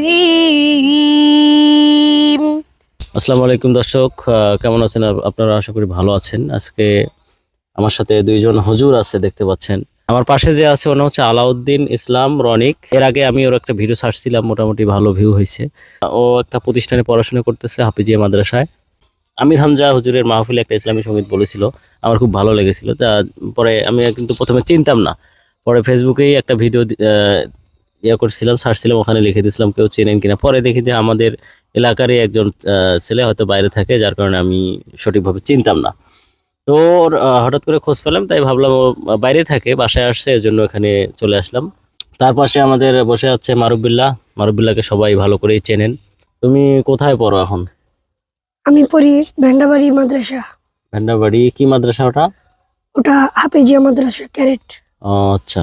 রহিম। আসসালামু আলাইকুম দর্শক কেমন আছেন আপনারা? আশা করি ভালো আছেন। আজকে আমার সাথে দুইজন হজুর আছে, দেখতে পাচ্ছেন। আমার পাশে যে আছে ওনা হচ্ছে আলাউদ্দিন ইসলাম রনিক। এর আগে আমি ওর একটা ভিডিও ছাড়ছিলাম, মোটামুটি ভালো ভিউ হয়েছে। ও একটা প্রতিষ্ঠানে পড়াশোনা করতেছে, হাফিজিয়া মাদ্রাসায়। আমির হামজা হুজুরের মাহফিলে একটা ইসলামী সংগীত বলেছিল। আমার খুব ভালো লেগেছিল। তা পরে আমি কিন্তু প্রথমে চিনতাম না। পরে ফেসবুকেই একটা ভিডিও ইয়ে করছিলাম ছাড়ছিলাম ওখানে লিখে দিয়েছিলাম কেউ চেনেন কিনা। পরে দেখি যে আমাদের এলাকারই একজন ছেলে হয়তো বাইরে থাকে যার কারণে আমি সঠিকভাবে চিনতাম না। তো ওর, হঠাৎ করে খোঁজ পেলাম তাই ভাবলাম ও বাইরে থাকে বাসায় আসছে এর জন্য এখানে চলে আসলাম। তার পাশে আমাদের বসে আছে মারুবিল্লাহ মারুবিল্লাহকে সবাই ভালো করেই চেনেন। তুমি কোথায় পড়ো এখন? আমি পড়ি ভেন্ডাবাড়ি মাদ্রাসা। ভেন্ডাবাড়ি কি মাদ্রাসা ওটা? ওটা হাফেজিয়া মাদ্রাসা ক্যারেট। ও, আচ্ছা।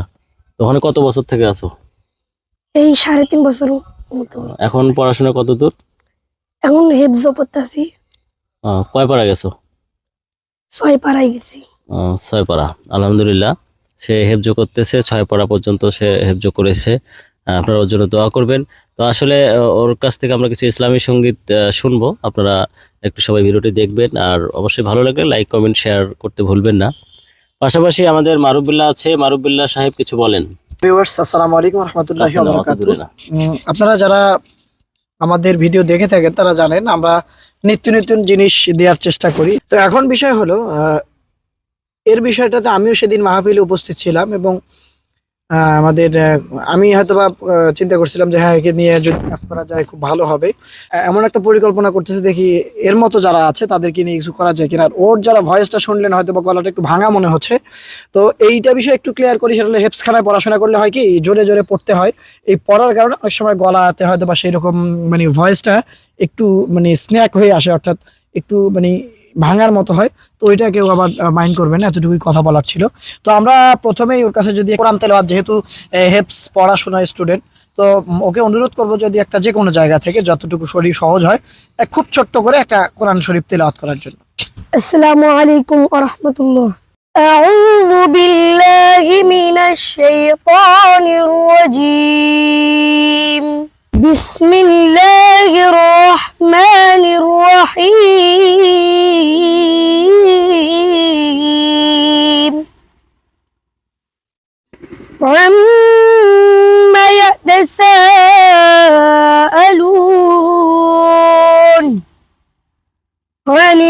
তো ওখানে কত বছর থেকে আছো? এই সাড়ে তিন বছর মতো। এখন পড়াশোনা কত দূর? এখন হেফজ পড়তে আছি। কয় পারা গেছো? ছয় পাড়ায় গেছি। ছয় পাড়া আলহামদুলিল্লাহ। সে হেফজ করতেছে ছয় পাড়া পর্যন্ত সে হেফজ করেছে। আপনারা ওর জন্য দোয়া করবেন। তো আসলে ওর কাছ থেকে আমরা কিছু ইসলামী সংগীত শুনব। আপনারা একটু সবাই ভিডিওটি দেখবেন। আর অবশ্যই ভালো লাগলে লাইক কমেন্ট শেয়ার করতে ভুলবেন না। পাশাপাশি আমাদের মারুবিল্লাহ আছে। মারুবিল্লাহ সাহেব কিছু বলেন। ভিউয়ার্স আসসালামু আলাইকুম রহমতুল্লাহি ওয়া বারাকাতুহু। আপনারা যারা আমাদের ভিডিও দেখে থাকেন তারা জানেন আমরা নিত্য নতুন জিনিস দেওয়ার চেষ্টা করি তো এখন বিষয় হলো আহ, এর বিষয়টাতে আমিও সেদিন মাহফিলে উপস্থিত ছিলাম এবং আমাদের আমি হয়তো বা চিন্তা করছিলাম যে হ্যাঁ একে নিয়ে যদি কাজ করা যায়, খুব ভালো হবে। এমন একটা পরিকল্পনা করতেছে, দেখি এর মতো যারা আছে, তাদেরকে নিয়ে কিছু করা যায় কিনা। আর ওর যারা ভয়েসটা শুনলেন হয়তো বা গলাটা একটু ভাঙা মনে হচ্ছে। তো এইটা বিষয়ে একটু ক্লিয়ার করি, সেটা হলো হেপসখানায় পড়াশোনা করলে হয় কি, জোরে জোরে পড়তে হয়। এই পড়ার কারণে অনেক সময় গলাতে হয়তো বা সেই রকম মানে ভয়েসটা একটু মানে স্ন্যাক হয়ে আসে, অর্থাৎ একটু মানে ভাঙার মতো হয় তো ওইটা কেউ আবার মাইন্ড করবে না এতটুকুই কথা বলার ছিল তো আমরা প্রথমেই ওর কাছে যদি কোরআন তেলাওয়াত যেহেতু হেপস পড়াশোনার স্টুডেন্ট তো উম, ওকে অনুরোধ করব যদি একটা যে কোনো জায়গা থেকে যতটুকু শরীর সহজ হয় এক খুব ছোট্ট করে একটা কোরআন শরীফ তেলাওয়াত করার জন্য আসসালামু আলাইকুম রহমতুল্লাহ أعوذ بالله من الشيطان الرجيم بسم عما يتساءلون عن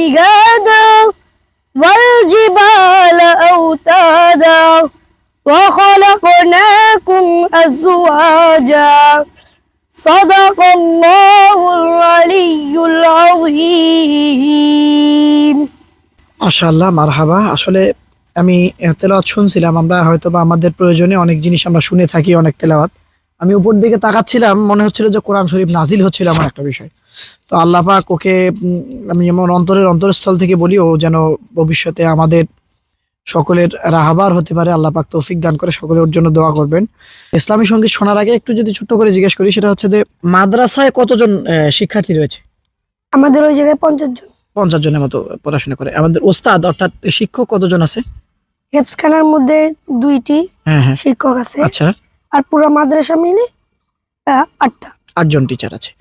الأرض مهادا والجبال أوتادا وخلقناكم أزواجا صدق الله العلي العظيم মাশাআল্লাহ মারহাবা আসলে আমি আহ, তেলাওয়াত শুনছিলাম আমরা হয়তো বা আমাদের প্রয়োজনে অনেক জিনিস আমরা শুনে থাকি অনেক তেলাওয়াত আমি উপর দিকে তাকাচ্ছিলাম মনে হচ্ছিল যে কোরআন শরীফ নাজিল হচ্ছিল এমন একটা বিষয়। তো আল্লাহ পাক ওকে আমি যেমন অন্তরের অন্তরস্থল থেকে বলি ও যেন ভবিষ্যতে আমাদের সকলের রাহাবার হতে পারে আল্লাহ পাক তৌফিক দান করে সকলে ওর জন্য দোয়া করবেন। ইসলামী সংগীত শোনার আগে একটু যদি ছোট্ট করে জিজ্ঞেস করি সেটা হচ্ছে যে মাদ্রাসায় কতজন শিক্ষার্থী রয়েছে? আমাদের ওই জায়গায় পঞ্চাশ জন। পঞ্চাশ জনের মতো পড়াশোনা করে। আমাদের ওস্তাদ অর্থাৎ শিক্ষক কতজন আছে? হেফসখানার মধ্যে দুইটি হ্যাঁ হ্যাঁ। শিক্ষক আছে। আচ্ছা। আর পুরো মাদ্রাসা মিলে আটটা। আটজন টিচার আছে।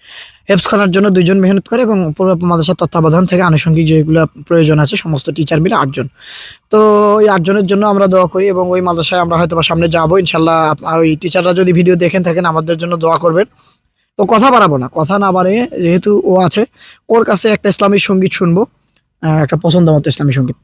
হেফসখানার জন্য দুইজন মেহনত করে এবং পুরো মাদ্রাসার তত্ত্বাবধান থেকে আনুষঙ্গিক যেগুলো প্রয়োজন আছে, সমস্ত টিচার মিলে আটজন। তো ওই আটজনের জন্য আমরা দোয়া করি এবং ওই মাদ্রাসায় আমরা হয়তো সামনে যাব, ইনশাল্লাহ ওই টিচাররা যদি ভিডিও দেখেন, থাকেন, আমাদের জন্য দোয়া করবেন। তো কথা বাড়াবো না, কথা না বাড়িয়ে যেহেতু ও আছে, ওর কাছে একটা ইসলামী সংগীত শুনব একটা পছন্দ মতো ইসলামী সংগীত।